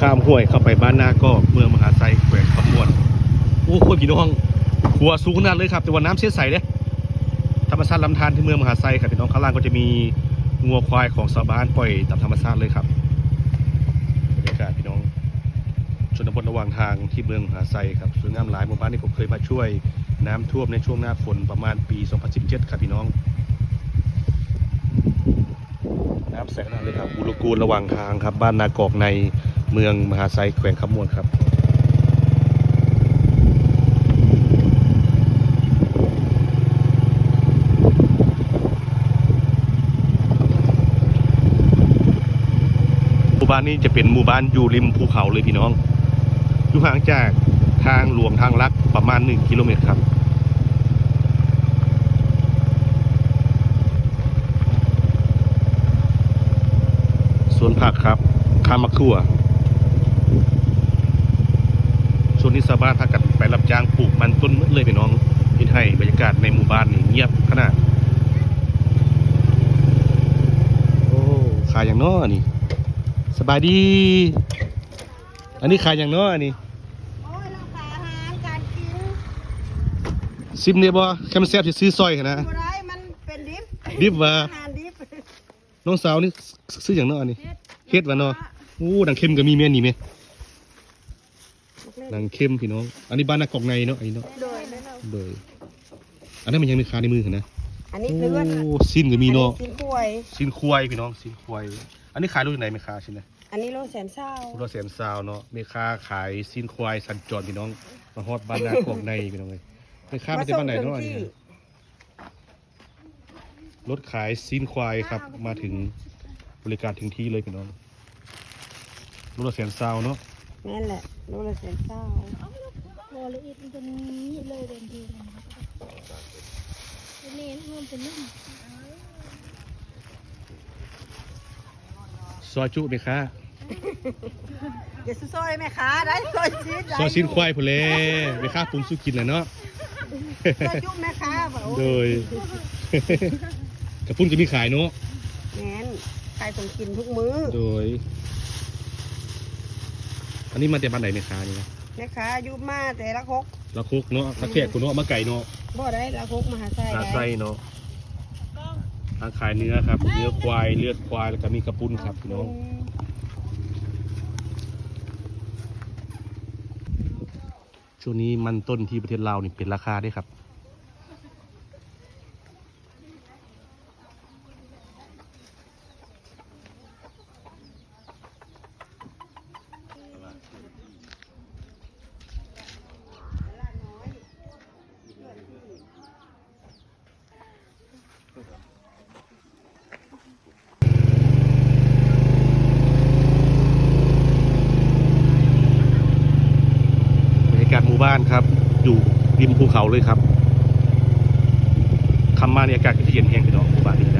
ข้ามห้วยเข้าไปบ้านนากอกเมืองมหาไซแขวงคำมวนโอ้โหพี่น้องขัวสูงขนาดเลยครับ แต่ว่าน้ำเสียใสเด้ธรรมชาติลำธารที่เมืองมหาไซครับพี่น้องข้างล่างก็จะมีงัวควายของชาวบ้านปล่อยตามธรรมชาติเลยครับบรรยากาศพี่น้องชนบทระหว่างทางที่เมืองมหาไซครับสวยงามหลายหมู่บ้านนี้ผมเคยมาช่วยน้ำท่วมในช่วงหน้าฝนประมาณปี 2017 ครับพี่น้อง น้ำใสขนาดเลยครับอุลกูลระหว่างทางครับ บ้านนากอกใน เมืองมหาไซแขวงคำมวนครับหมู่บ้านนี้จะเป็นหมู่บ้านอยู่ริมภูเขาเลยพี่น้องอยู่ห่างจากทางหลวงทางลักประมาณ 1 กิโลเมตรครับสวนผักครับข้ามมะขั่ว ช่วงนี้ชาวบ้านพากันไปรับจ้างปลูกมันต้นมืดเลยพี่น้องที่ให้บรรยากาศในหมู่บ้านนี่เงียบขนาดโอ้ขายอย่างน้อนี่สบายดี อันนี้ขายอย่างน้ออันนี้โอ้ยเราขายอาหารการกินซิมเนี่ยบ่แคมนแซ่บสิซื้อซอยกันนะบ่ได้มันเป็นดิฟดิฟว่ะอาหารดิฟน้องสาวนี่ซื้ออย่างน้ออันนี้เฮ็ดวะเนาะโอ้ดังเข้มก็มีแม่นนี่แม่ ดังเข้มพี่น้อง อันนี้บ้านนากอกในเนาะอันนี้เนาะโดยโดย อันนั้นมันยังมีคาในมือกันนะอันนี้โอ้เลือดสิ้นก็มีเนาะ อักินกล้วยสิ้นควายพี่น้องสิ้นควายอันนี้ขายรูปไหนไม่ค้าชิ้นนะอันนี้โลแสนเศร้ารูปแสนซาวเนาะไม่ค้าขายสิ้นควายสัญจรพี่น้องมาฮอดบ้านนากอกในพี่น้องเลยไม่ค้ามาจากบ้านไหนเนาะอันนี้นะรถขายสิ้นควายครับมาถึงบริการถึงที่เลยพี่น้องรูปแสนซาวเนาะ แม่นแหละโลละแสนเศร้าพอละเอียดมันจะนี้เลยเดินทีนะครับเน้นมันเป็นนุ่มซอยจุไหมคะอย่าซอยแม่ค้าได้ซอยชีสได้ซอยสิ้นควายพุ่นเลยไม่ค้าปรุงสุกินแหละเนาะซอยจุ๊บแม่ค้าบ่โอ้โดยกระปุ้นจะมีขายเนาะแม่นขายของกินทุกมื้อโดย อันนี้มาแต่บ้านไหนไหมคะนี่นะแม่ค้าอายุมาแต่ละคกละคุกเนาะละแขกคุณเนาะมาไก่เนาะบ่ได้ละคกมหาไส้อาได้ไส้เนาะทางขายเนื้อครับ เนื้อควายเลือดควายแล้วก็มีกระปุ้นครับพี่น้องช่วงนี้มันต้นที่ประเทศลาวนี่เป็นราคาได้ครับ บรรยากาศหมู่บ้านครับ อยู่ริม ภูเขาเลยครับคำมาในอากาศก็จะเย็นแห้งพี่น้องกูบ้านนี้นะ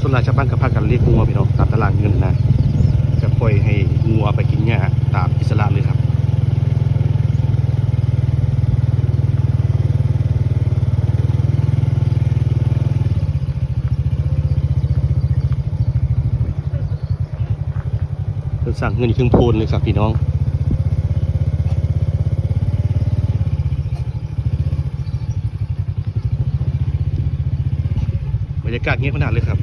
ส่วนหลายชาวบ้านก็พากันเรียกงัวพี่น้องตามตลาดเงินนะ จะปล่อยให้งัวไปกินหญ้าตามอิสระเลยครับสั่งเงินครึ่งพูนเลยครับพี่น้องบรรยากาศเงียบขนาดเลยครับ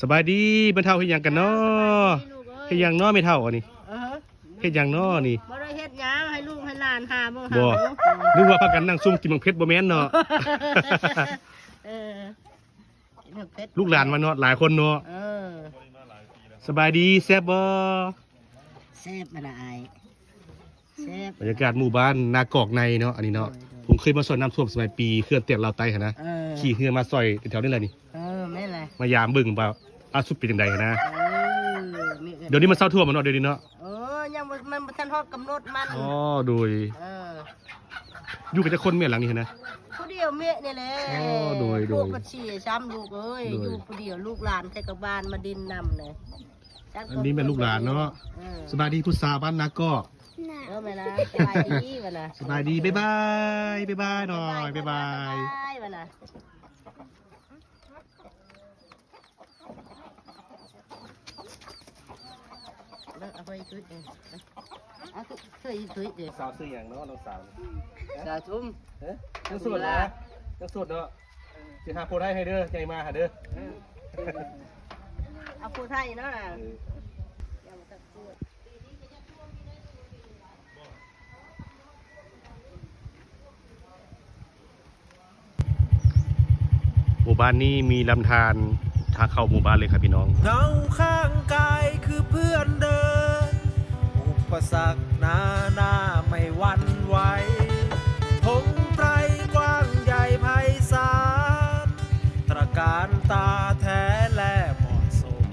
สบายดีบรรเทาเฮ็ดหยังกันเนาะเฮ็ดหยังเนาะไม่เท่าอันนี้เออเฮ็ดหยังเนาะนี่บ่ได้เฮ็ดหยังให้ลูกให้หลานหาบ่บ่หานึกว่าพากันนั่งซุ่มกินมังเพชรบ่แม่นเนาะเออกินเผ็ดลูกหลานมาเนาะหลายคนเนาะเออสบายดีแซ่บบ่แซ่บมาละอายแซ่บบรรยากาศหมู่บ้านนากอกในเนาะอันนี้เนาะผมเคยมาสอนน้ำท่วมสมัยปีเคลื่อนเตียนเราวไตหั่นนะเออขี่เรือมาซอยแถวนี้แหละนี่เออแม่นเลยมายามเบิ่งว่า อาสุดเป็นจังไดหั้นนะเออมีอื่นเดี๋ยวนี้มันเศร้าท่วมมันเนาะเดี๋ยวนี้เนาะเออยังบ่มันบ่ทันฮอดกำหนดมันอ๋อโดยเอออยู่กับจะคนเมียหลังนี้หั้นนะ ผู้เดียวเมียนี่แหละอ๋อโดยโดยลูกก็ชี้ช้ำลูกเอ้ยโดย อยู่ผู้เดียวลูกหลานใส่กับบ้านมาดินนำเลยจักอันนี้เป็นลูกหลานเนาะเออสบายดีพุทธาบ้านนากอกเออแม่นะสบายดีวะนะสบายดีบ๊ายบายบ๊ายบายหน่อยบ๊ายบายบายมานะเลิกเอาไปตุ้ยเองเอาตุ้ยตุ้ยตุ้ยเดี๋ยวสาวซื้ออย่างเนาะน้องสาวสาธุมเอ๊ะยังสดนะยังสุดเนาะสิหาโพได้ให้เด้อใจมาหาเด้อเอาผู้ไทยเนาะหมู่บ้านนี้มีลำธารทางเข้าหมู่บ้านเลยครับพี่น้องเงาข้างกายคือเพื่อนเดินอุ ปสรรคหนาหน้าไม่หวันไหวพงไพรกว้างใหญ่ไพศาลตระการตาแท้และเหมาะสม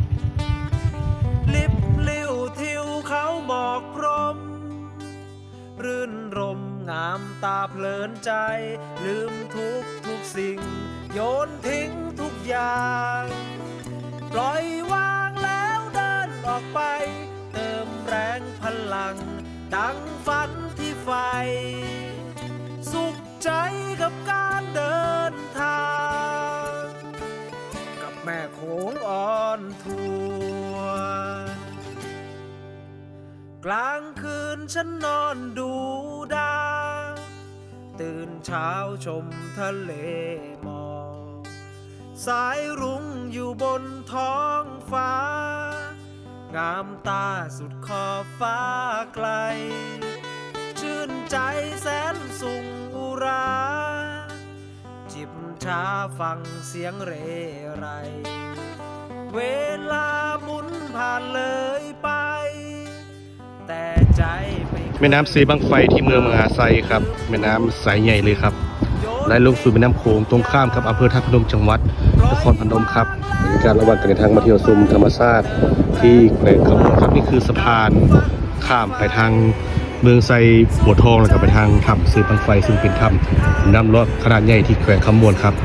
ลิบลิ้วทิวเขาหมอกพรม รื่นรมงามตาเพลินใจ ลืมทุกทุกสิ่ง โยนทิ้งทุกอย่าง ลางคืนฉันนอนดูดาวตื่นเช้าชมทะเลหมอกสายรุ้งอยู่บนท้องฟ้า งามตาสุดขอบฟ้าไกล ชื่นใจแสนสุงอุรา จิบชาฟังเสียงเรไร เวลาหมุนผ่านเลยไป แต่ใจไม่เคยแม่น้ำซีบังไฟที่เมืองมหาไซครับ แม่น้ำสายใหญ่เลยครับไหลลงสู่แม่น้ำโขงตรงข้ามกับอำเภอท่าพนมจังหวัดนครพนมครับบรรยากาศระหว่างการเดินทางมาเที่ยวชมธรรมชาติที่แขวงคำม่วนครับนี่คือสะพานข้ามไปทางเมืองไซบัวทองแล้วก็ไปทางถ้ำซีบังไฟซึ่งเป็นถ้ำน้ำลอดขนาดใหญ่ที่แขวงคำมวนครับ